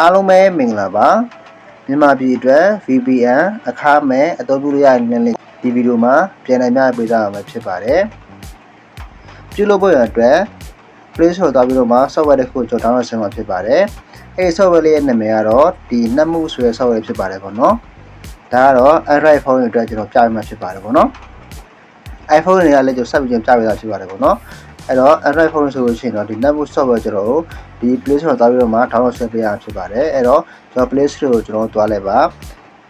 အားလုံးပဲမင်္ဂလာပါမြန်မာပြည်အတွက် VPN အခမဲ့အသုံးပြုလို့ရတဲ့လင်းဒီဗီဒီယိုမှာပြန်လည်မျှပေးသွားမှာဖြစ်ပါတယ်ပြုလုပ်ဖို့ရအတွက် Play Store သွားပြီးတော့မှ software တစ်ခုကျွန်တော် download ဆင်းမှာဖြစ်ပါတယ်အဲဒီ software လေးရဲ့နာမည်ကတော့ဒီနှက်မှုဆိုတဲ့ software ဖြစ်ပါတယ်ပေါ့နော်ဒါကတော့ Android phone တွေအတွက်ကျွန်တော်ပြပေးမှာဖြစ်ပါတယ်ပေါ့နော် iPhone တွေကလည်းကျွန်တော်ဆက်ပြီးကျွန်တော်ပြပေးတာဖြစ်ပါတယ်ပေါ့နော် အဲ့တော့ Android phone ဆိုလို့ရှိရင်တော့ဒီ netbook software ကျွန်တော်တို့ဒီ Play Store သွားပြီးတော့မှ download ဆက်ပေးရဖြစ်ပါတယ်အဲ့တော့ကျွန်တော် Play Store ကိုကျွန်တော်သွားလိုက်ပါ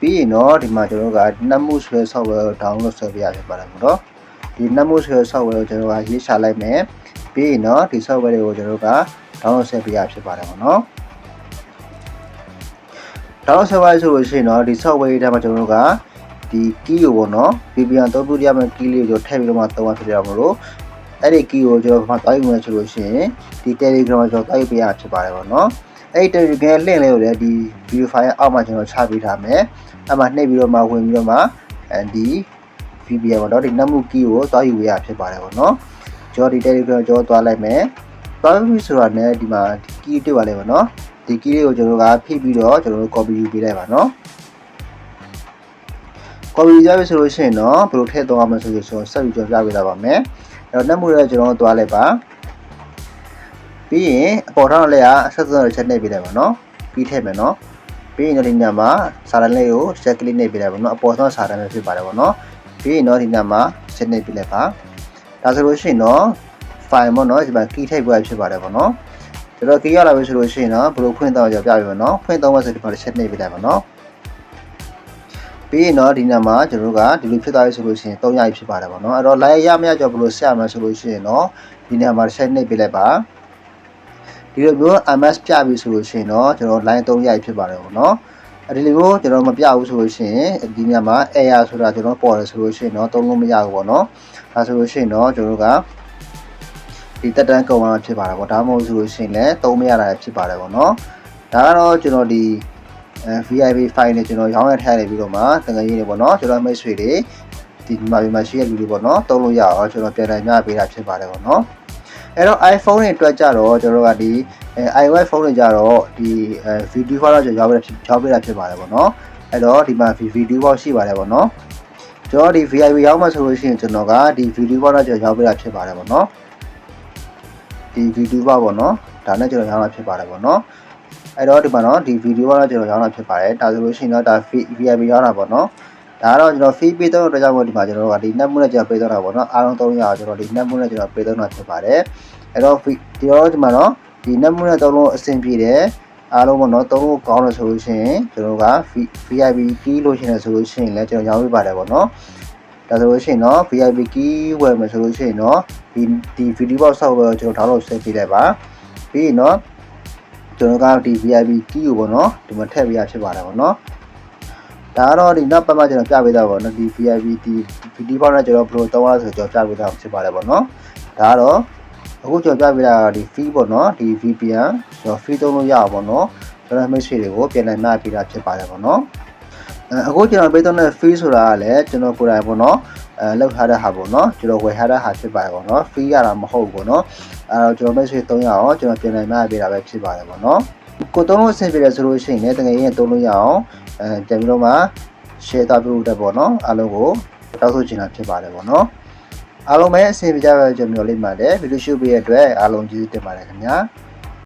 ပြီးရင်တော့ဒီမှာကျွန်တော်တို့က netbook ဆိုတဲ့ software ကို download ဆက်ပေးရဖြစ်ပါတယ်ပေါ့နော်ဒီ netbook ဆိုတဲ့ software ကိုကျွန်တော်ကရေးချလိုက်မယ်ပြီးရင်တော့ဒီ software တွေကိုကျွန်တော်တို့က download ဆက်ပေးရဖြစ်ပါတယ်ပေါ့နော် download ဆက်ပါဆိုလို့ရှိရင်တော့ဒီ software တွေထဲမှာကျွန်တော်တို့ကဒီ key ကိုပေါ့နော် VPN သုံးခုရမယ့် key လေးကိုကျွန်တော်ထည့်ပြီးတော့မှသုံးရဖြစ်ကြမှာလို့ အဲ့ဒီ key ကိုကျွန်တော်မှတောက်ယူမယ်ဆိုလို့ရှိရင်ဒီ Telegram မှာကျွန်တော်တောက်ယူပေးရဖြစ်ပါတယ်ပေါ့နော်အဲ့ဒီ Telegram link လေးကိုလည်းဒီ video file အောက်မှာကျွန်တော်ချပေးထားမယ်အဲ့မှာနှိပ်ပြီးတော့မှဝင်ပြီးတော့မှအဲဒီ VPN ပေါ့နော်ဒီနမှု key ကိုတောက်ယူပေးရဖြစ်ပါတယ်ပေါ့နော်ကျွန်တော်ဒီ Telegram ကျွန်တော်သွားလိုက်မယ်တောက်ယူဆိုတာနဲ့ဒီမှာ key တွေ့ပါလိမ့်မယ်နော်ဒီ key လေးကိုကျွန်တော်ကဖိပြီးတော့ကျွန်တော်တို့ copy ယူပေးလိုက်ပါနော် copy ရပြီဆိုလို့ရှိရင်တော့ဘယ်လိုထည့်သွားမလဲဆိုရင်ကျွန်တော်ဆက်ပြီးကျွန်တော်ပြပေးတာပါမယ်အဲ့တော့နှက်မှုရဲကျွန်တော်သွားလိုက်ပါပြီးရင်အပေါ်ထောင်းလေးကအဆက်သွယ်ချက်နှိပ်ပေးလိုက်ပါနော်ပြီးထည့်မယ်နော်ပြီးရင်တော့ဒီညမှာစာရန်လေးကိုချက်ကလစ်နှိပ်ပေးလိုက်ပါနော်အပေါ်ထောင်းစာရန်လေးဖြစ်ပါတယ်ပေါ့နော်ပြီးရင်တော့ဒီညမှာချက်နှိပ်ပေးလိုက်ပါဒါဆိုလို့ရှိရင်တော့ file ပေါ့နော်ဒီမှာ key ထိပ်ပွဲဖြစ်ပါတယ်ပေါ့နော်ကျွန်တော် key ရလာပြီဆိုလို့ရှိရင်တော့ဘယ်လိုဖွင့်တော့ကြပြပေးမယ်နော်ဖွင့်တော့မှဆိုဒီမှာချက်နှိပ်ပေးလိုက်ပါနော် ပြီးရင်တော့ဒီနေ့မှာကျွန်တော်တို့ကဒီလိုဖြစ်သွားပြီဆိုလို့ရှိရင်300ဖြစ်ပါတယ်ပေါ့နော်အဲ့တော့ line ရမရကြောဘယ်လိုဆက်ရမလဲဆိုလို့ရှိရင်တော့ဒီနေ့မှာ set နှိပ်ပေးလိုက်ပါဒီလိုမျိုး MS ပြပြီဆိုလို့ရှိရင်တော့ကျွန်တော် line 300ဖြစ်ပါတယ်ပေါ့နော်အဲ့ဒီလိုမျိုးကျွန်တော်မပြဘူးဆိုလို့ရှိရင်ဒီနေ့မှာ error ဆိုတာကျွန်တော်ပေါ်တယ်ဆိုလို့ရှိရင်တော့သုံးလို့မရဘူးပေါ့နော်ဒါဆိုလို့ရှိရင်တော့ကျွန်တော်တို့ကဒီတက်တန်းကုန်လာဖြစ်ပါတယ်ပေါ့ဒါမှမဟုတ်ဆိုလို့ရှိရင်လည်းသုံးမရတာဖြစ်ပါတယ်ပေါ့နော်ဒါကတော့ကျွန်တော်ဒီ အဲ VIP file နဲ့ကျွန်တော်ရောင်းရထားနေပြီးတော့မှတကယ်ကြီးနေပေါ့နော်ကျွန်တော်မိတ်ဆွေတွေဒီမှာဒီမှာရှိတဲ့လူတွေပေါ့နော်တုံးလို့ရအောင်ကျွန်တော်ပြန်တိုင်းညပေးတာဖြစ်ပါတယ်ပေါ့နော်အဲ့တော့ iPhone တွေအတွက်ကြတော့ကျွန်တော်တို့ကဒီအဲ iOS ဖုန်းတွေကြတော့ဒီအဲ video file တော့ကျွန်တော်ရောင်းပေးတာဖြစ်ရောင်းပေးတာဖြစ်ပါတယ်ပေါ့နော်အဲ့တော့ဒီမှာ video file ရှိပါတယ်ပေါ့နော်ကျွန်တော်ဒီ VIP ရောင်းမှဆိုလို့ရှိရင်ကျွန်တော်ကဒီ video file တော့ကျွန်တော်ရောင်းပေးတာဖြစ်ပါတယ်ပေါ့နော်ဒီ video file ပေါ့နော်ဒါနဲ့ကျွန်တော်ရောင်းတာဖြစ်ပါတယ်ပေါ့နော် အဲ့တော့ဒီမှာနော်ဒီဗီဒီယိုကတော့ကျွန်တော်ရောင်းတာဖြစ်ပါတယ်ဒါဆိုလို့ရှိရင်တော့ဒါ VIP ရောင်းတာပေါ့နော်ဒါကတော့ကျွန်တော် fee ပေးတော့တော့ကြောင့်မို့ဒီမှာကျွန်တော်တို့ကဒီ net moon နဲ့ကျွန်တော်ပေးတော့တာပေါ့နော်အားလုံး300အောင်ကျွန်တော်ဒီ net moon နဲ့ကျွန်တော်ပေးတော့တာဖြစ်ပါတယ်အဲ့တော့ဒီတော့ဒီမှာနော်ဒီ net moon နဲ့သုံးလုံးအဆင်ပြေတယ်အားလုံးပေါ့နော်သုံးလုံးကောင်းတယ်ဆိုလို့ရှိရင်ကျွန်တော်တို့က VIP key လို့ရှိနေဆိုလို့ရှိရင်လည်းကျွန်တော်ရောင်းပေးပါတယ်ပေါ့နော်ဒါဆိုလို့ရှိရင်တော့ VIP key ဝယ်မယ်ဆိုလို့ရှိရင်တော့ဒီဒီ video box software ကိုကျွန်တော် download ဆက်ပေးလိုက်ပါပြီးရင်တော့ ကျွန်တော်ကဒီ VIP key ကိုပေါ့နော်ဒီမှာထည့်ပေးရဖြစ်ပါတယ်ပေါ့နော်ဒါကတော့ဒီနောက်ပတ်မှကျွန်တော်ပြပေးတာပေါ့နော်ဒီ VIP ဒီ video box နဲ့ကျွန်တော်ဘယ်လိုတောင်းရဆိုကျွန်တော်ပြပေးတာဖြစ်ပါတယ်ပေါ့နော်ဒါကတော့အခုကျွန်တော်ပြပေးတာကဒီ fee ပေါ့နော်ဒီ VPN ကျွန်တော် fee သုံးလို့ရအောင်ပေါ့နော်ကျွန်တော်မိတ်ဆွေတွေကိုပြန်လည်မှတ်ပေးတာဖြစ်ပါတယ်ပေါ့နော် အဲအခုကျွန်တော်ပေးတဲ့ fee ဆိုတာကလည်းကျွန်တော်ကိုယ်တိုင်ပေါ့နော်အဲလောက်ထားတဲ့ဟာပေါ့နော်ကျွန်တော်ဝယ်ထားတဲ့ဟာဖြစ်ပါတယ်ပေါ့နော် fee ရတာမဟုတ်ဘူးပေါ့နော်အဲတော့ကျွန်တော်မိတ်ဆွေ300အောင်ကျွန်တော်ပြန်လည်မှတ်ပေးတာပဲဖြစ်ပါတယ်ပေါ့နော်ကိုသုံးလို့အဆင်ပြေတယ်ဆိုလို့ရှိရင်လည်းတကယ်ရင်သုံးလို့ရအောင်အဲပြန်ပြီးတော့မှ share တာပြုတဲ့ပေါ့နော်အားလုံးကိုတောက်ဆိုချင်တာဖြစ်ပါတယ်ပေါ့နော်အားလုံးပဲအဆင်ပြေကြပါကြမျိုးလေးမှလည်းဗီဒီယိုရှုပေးရတဲ့အတွက်အားလုံးကျေးဇူးတင်ပါတယ်ခင်ဗျာ